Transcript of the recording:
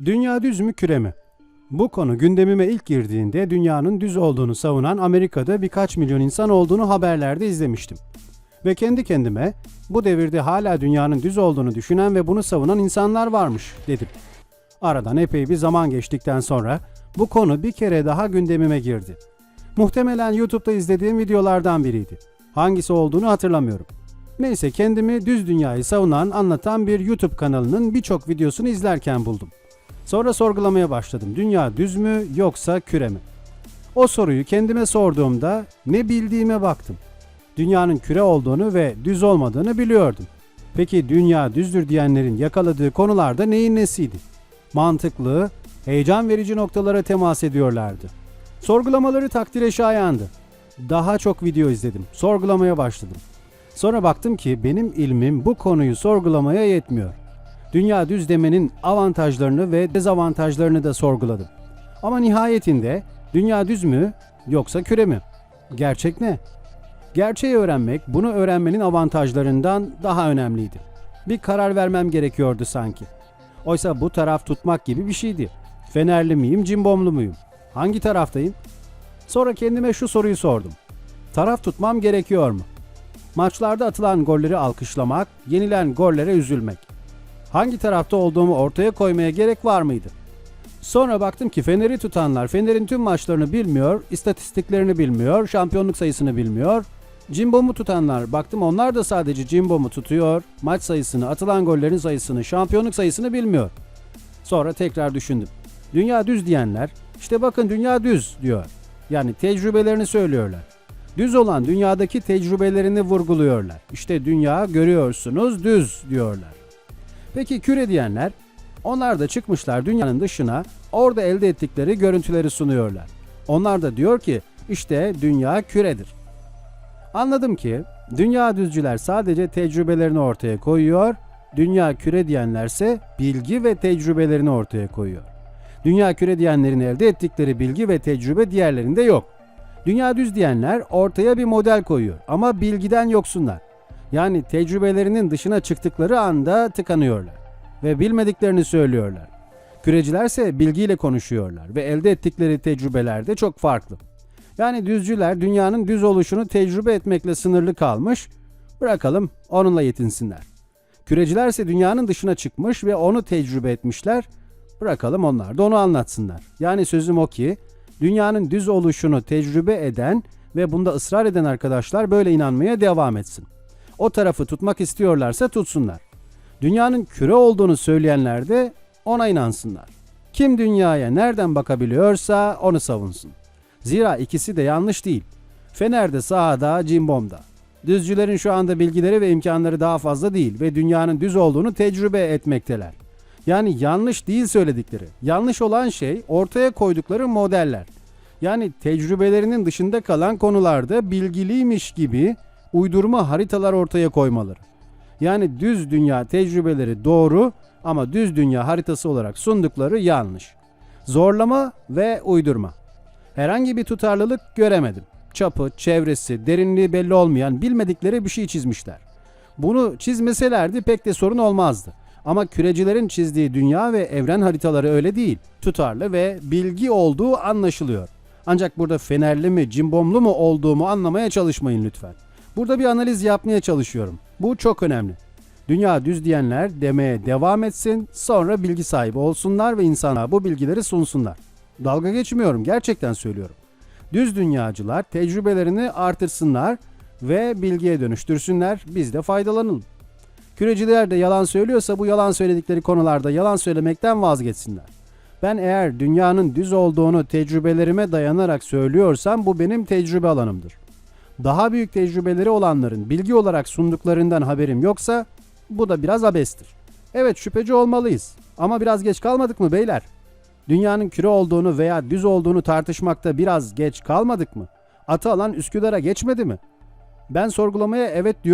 Dünya düz mü küre mi? Bu konu gündemime ilk girdiğinde dünyanın düz olduğunu savunan Amerika'da birkaç milyon insan olduğunu haberlerde izlemiştim. Ve kendi kendime bu devirde hala dünyanın düz olduğunu düşünen ve bunu savunan insanlar varmış dedim. Aradan epey bir zaman geçtikten sonra bu konu bir kere daha gündemime girdi. Muhtemelen YouTube'da izlediğim videolardan biriydi. Hangisi olduğunu hatırlamıyorum. Neyse kendimi düz dünyayı savunan, anlatan bir YouTube kanalının birçok videosunu izlerken buldum. Sonra sorgulamaya başladım. Dünya düz mü yoksa küre mi? O soruyu kendime sorduğumda ne bildiğime baktım. Dünyanın küre olduğunu ve düz olmadığını biliyordum. Peki dünya düzdür diyenlerin yakaladığı konularda neyin nesiydi? Mantıklı, heyecan verici noktalara temas ediyorlardı. Sorgulamaları takdire şayandı. Daha çok video izledim. Sorgulamaya başladım. Sonra baktım ki benim ilmim bu konuyu sorgulamaya yetmiyor. Dünya düz demenin avantajlarını ve dezavantajlarını da sorguladım. Ama nihayetinde dünya düz mü yoksa küre mi? Gerçek ne? Gerçeği öğrenmek bunu öğrenmenin avantajlarından daha önemliydi. Bir karar vermem gerekiyordu sanki. Oysa bu taraf tutmak gibi bir şeydi. Fenerli miyim, cimbomlu muyum? Hangi taraftayım? Sonra kendime şu soruyu sordum. Taraf tutmam gerekiyor mu? Maçlarda atılan golleri alkışlamak, yenilen gollere üzülmek. Hangi tarafta olduğumu ortaya koymaya gerek var mıydı? Sonra baktım ki Fener'i tutanlar Fener'in tüm maçlarını bilmiyor, istatistiklerini bilmiyor, şampiyonluk sayısını bilmiyor. Cimbom'u tutanlar baktım onlar da sadece Cimbom'u tutuyor, maç sayısını, atılan gollerin sayısını, şampiyonluk sayısını bilmiyor. Sonra tekrar düşündüm. Dünya düz diyenler, işte bakın dünya düz diyor. Yani tecrübelerini söylüyorlar. Düz olan dünyadaki tecrübelerini vurguluyorlar. İşte dünya görüyorsunuz düz diyorlar. Peki küre diyenler, onlar da çıkmışlar dünyanın dışına, orada elde ettikleri görüntüleri sunuyorlar. Onlar da diyor ki, işte dünya küredir. Anladım ki, dünya düzcüler sadece tecrübelerini ortaya koyuyor, dünya küre diyenlerse bilgi ve tecrübelerini ortaya koyuyor. Dünya küre diyenlerin elde ettikleri bilgi ve tecrübe diğerlerinde yok. Dünya düz diyenler ortaya bir model koyuyor ama bilgiden yoksunlar. Yani tecrübelerinin dışına çıktıkları anda tıkanıyorlar ve bilmediklerini söylüyorlar. Kürecilerse bilgiyle konuşuyorlar ve elde ettikleri tecrübeler de çok farklı. Yani düzcüler dünyanın düz oluşunu tecrübe etmekle sınırlı kalmış, bırakalım onunla yetinsinler. Kürecilerse dünyanın dışına çıkmış ve onu tecrübe etmişler, bırakalım onlar da onu anlatsınlar. Yani sözüm o ki, dünyanın düz oluşunu tecrübe eden ve bunda ısrar eden arkadaşlar böyle inanmaya devam etsin. O tarafı tutmak istiyorlarsa tutsunlar. Dünyanın küre olduğunu söyleyenler de ona inansınlar. Kim dünyaya nereden bakabiliyorsa onu savunsun. Zira ikisi de yanlış değil. Fener'de sahada, cimbomda. Düzcülerin şu anda bilgileri ve imkanları daha fazla değil ve dünyanın düz olduğunu tecrübe etmekteler. Yani yanlış değil söyledikleri. Yanlış olan şey ortaya koydukları modeller. Yani tecrübelerinin dışında kalan konularda bilgiliymiş gibi uydurma haritalar ortaya koymaları. Yani düz dünya tecrübeleri doğru ama düz dünya haritası olarak sundukları yanlış. Zorlama ve uydurma. Herhangi bir tutarlılık göremedim. Çapı, çevresi, derinliği belli olmayan bilmedikleri bir şey çizmişler. Bunu çizmeselerdi pek de sorun olmazdı. Ama kürecilerin çizdiği dünya ve evren haritaları öyle değil. Tutarlı ve bilgi olduğu anlaşılıyor. Ancak burada fenerli mi, cimbomlu mu olduğumu anlamaya çalışmayın lütfen. Burada bir analiz yapmaya çalışıyorum. Bu çok önemli. Dünya düz diyenler demeye devam etsin, sonra bilgi sahibi olsunlar ve insana bu bilgileri sunsunlar. Dalga geçmiyorum, gerçekten söylüyorum. Düz dünyacılar tecrübelerini artırsınlar ve bilgiye dönüştürsünler, biz de faydalanalım. Küreciler de yalan söylüyorsa bu yalan söyledikleri konularda yalan söylemekten vazgeçsinler. Ben eğer dünyanın düz olduğunu tecrübelerime dayanarak söylüyorsam bu benim tecrübe alanımdır. Daha büyük tecrübeleri olanların bilgi olarak sunduklarından haberim yoksa bu da biraz abestir. Evet şüpheci olmalıyız ama biraz geç kalmadık mı beyler? Dünyanın küre olduğunu veya düz olduğunu tartışmakta biraz geç kalmadık mı? Atı alan Üsküdar'a geçmedi mi? Ben sorgulamaya evet diyorum.